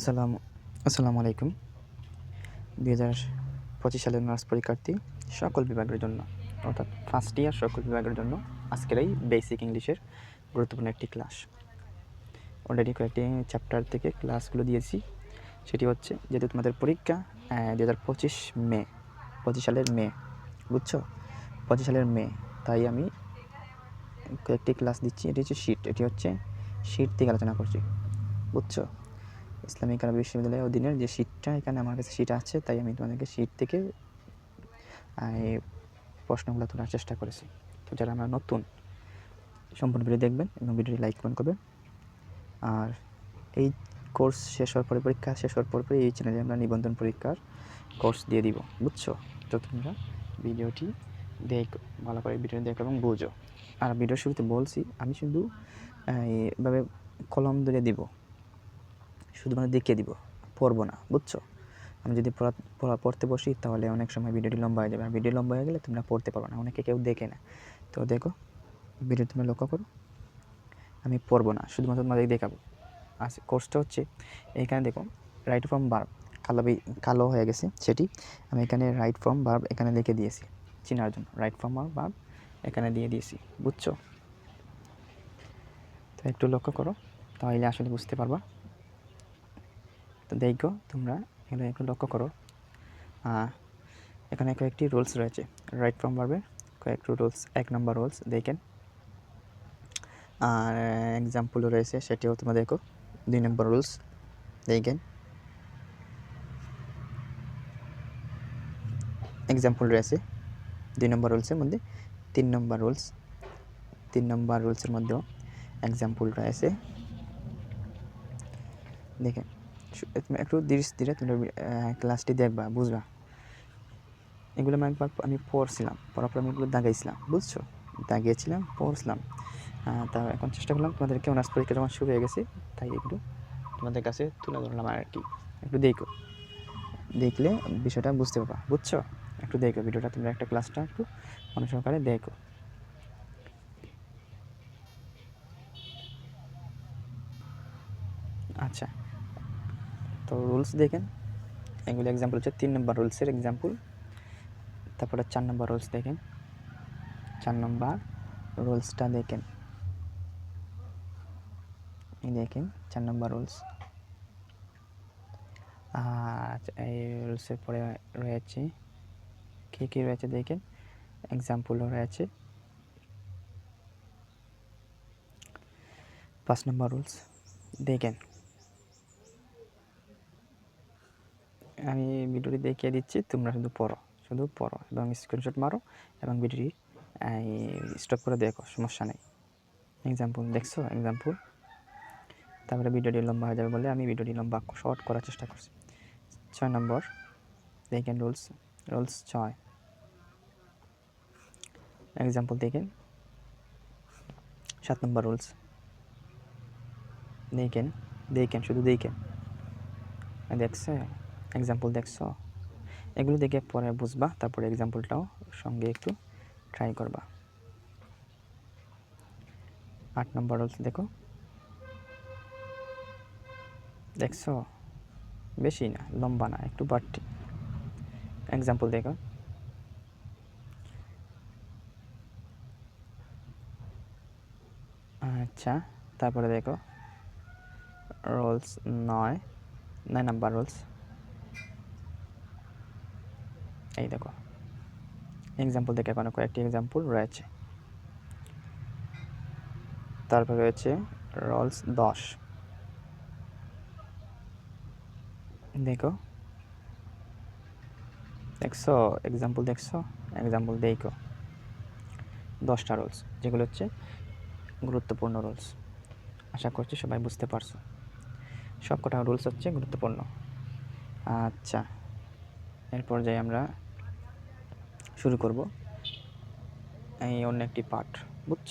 আসসালামু আসসালামু আলাইকুম। দুই হাজার পঁচিশ সালের নার্স পরীক্ষার্থী সকল বিভাগের জন্য, অর্থাৎ ফার্স্ট ইয়ার সকল বিভাগের জন্য আজকের এই বেসিক ইংলিশের গুরুত্বপূর্ণ একটি ক্লাস অলরেডি কয়েকটি চ্যাপ্টার থেকে ক্লাসগুলো দিয়েছি। সেটি হচ্ছে যেহেতু তোমাদের পরীক্ষা দু হাজার পঁচিশ মে, পঁচিশ সালের মে, বুঝছ? পঁচিশ সালের মে, তাই আমি কয়েকটি ক্লাস দিচ্ছি। এটি হচ্ছে শিট এটি হচ্ছে শিট থেকে আলোচনা করছি, বুঝছ? ইসলামিক আরবি বিশ্ববিদ্যালয়ের অধীনের যে সিটটা, এখানে আমার কাছে সিট আছে, তাই আমি তোমাদেরকে সিট থেকে এই প্রশ্নগুলো তোলার চেষ্টা করেছি। তো যারা আমরা নতুন, সম্পূর্ণ ভিডিও দেখবেন এবং ভিডিওটি লাইক কমেন্ট করবেন। আর এই কোর্স শেষ হওয়ার পরে, পরীক্ষা শেষ হওয়ার পর পরে এই চ্যানেলে আমরা নিবন্ধন পরীক্ষার কোর্স দিয়ে দিব, বুঝছ? তো তোমরা ভিডিওটি দেখ, ভালো করে ভিডিওটি দেখো এবং বুঝো। আর ভিডিওর শুরুতে বলছি, আমি শুধু এভাবে কলম ধরে দিব। শুধুমাত্র দেখিয়ে দিব, পড়ব না, বুঝছ? আমি যদি পড়া পড়া, পড়তে বসি, তাহলে অনেক সময় ভিডিওটি লম্বা হয়ে যাবে। আর ভিডিও লম্বা হয়ে গেলে তোমরা পড়তে পারবে না, অনেকে কেউ দেখে না। তো দেখো, ভিডিও তোমরা লক্ষ্য করো, আমি পড়ব না, শুধুমাত্র তোমাদের দেখাবো। আর কোর্সটা হচ্ছে, এখানে দেখো রাইট ফ্রম বার্ব কালো কালো হয়ে গেছে সেটি। আমি এখানে রাইট ফ্রম বার্ব এখানে লিখে দিয়েছি, চেনার জন্য। রাইট ফ্রম বার্ব এখানে দিয়ে দিয়েছি, বুঝছ? তো একটু লক্ষ্য করো, তাহলে আসলে বুঝতে পারবা। তো দেখো তোমরা এগুলো একটু লক্ষ্য করো। এখানে কয়েকটি রুলস রয়েছে। রাইট ফ্রম ভার্বের কয়েকটি রুলস, এক নম্বর রুলস, দেখেন। আর এক্সাম্পলও রয়েছে সেটিও তোমরা দেখো। দুই নম্বর রুলস, দেখেন। এক্সাম্পল রয়েছে। দুই নম্বর রুলসের মধ্যে তিন নম্বর রুলস, তিন নম্বর রুলসের মধ্যেও এক্সাম্পল রয়েছে। দেখেন। তুমি একটু ধীরে ধীরে তুমি ক্লাসটি দেখবা, বুঝবা? এগুলো আমি একবার, আমি পড়ছিলাম, পড়ার পর আমি এগুলো দাগাইছিলাম, বুঝছ? দাগিয়েছিলাম, পড়ছিলাম। তা এখন চেষ্টা করলাম, তোমাদেরকে অনার্স পরীক্ষা যখন শুরু হয়ে গেছে, তাই একটু তোমাদের কাছে তুলে ধরলাম আর কি। একটু দেখো, দেখলে বিষয়টা বুঝতে পারবা, বুঝছ? একটু দেখো ভিডিওটা, তোমরা একটা ক্লাসটা একটু মনে সহকারে দেখো। আচ্ছা তো রুলস দেখেন। এগুলো এক্সাম্পল হচ্ছে তিন নম্বর রুলসের এক্সাম্পল তারপরে চার নম্বর রুলস দেখেন। চার নম্বর রুলসটা দেখেন। দেখেন, চার নম্বর রুলস। আর এই রুলসের পরে রয়েছে কী কী রয়েছে দেখেন। এক্সাম্পলও রয়েছে। পাঁচ নম্বর রুলস দেখেন। আমি ভিডিওটি দেখিয়ে দিচ্ছি, তোমরা শুধু পড়ো শুধু পড়ো এবং স্ক্রিনশট মারো এবং ভিডিওটি স্টপ করে দেখো, সমস্যা নেই। এক্সাম্পল দেখছ? এক্সাম্পল তারপরে ভিডিওটি লম্বা হয়ে যাবে বলে আমি ভিডিওটি লম্বা শর্ট করার চেষ্টা করছি। ছয় নম্বর, দেখেন রুলস রুলস ছয়। এক্সাম্পল দেখেন। সাত নম্বর রুলস দেখেন দেখেন, শুধু দেখেন। দেখছে? এক্সাম্পল দেখছ। এগুলো দেখে পরে বুঝবা, তারপরে এক্সাম্পলটাও সঙ্গে একটু ট্রাই করবা। আট নম্বর রুলস দেখো। দেখছ? বেশি না, লম্বা না, একটু বাড়তি। এক্সাম্পল দেখো। আচ্ছা তারপরে দেখো। রোলস নয় নয় নাম্বার রুলস এই দেখো। এক্সাম্পল দেখে এখানে কয়েকটি এক্সাম্পল রয়েছে। তারপর রয়েছে রোলস দশ। দেখো। দেখছ? এক্সাম্পল দেখছ? এক্সাম্পল দেখো। দশটা রুলস যেগুলো হচ্ছে গুরুত্বপূর্ণ রুলস আশা করছি সবাই বুঝতে পারছ। সব কটা রুলস হচ্ছে গুরুত্বপূর্ণ। আচ্ছা। এরপর যাই আমরা শুরু করব। এই অন্য একটি পার্ট বুঝছ?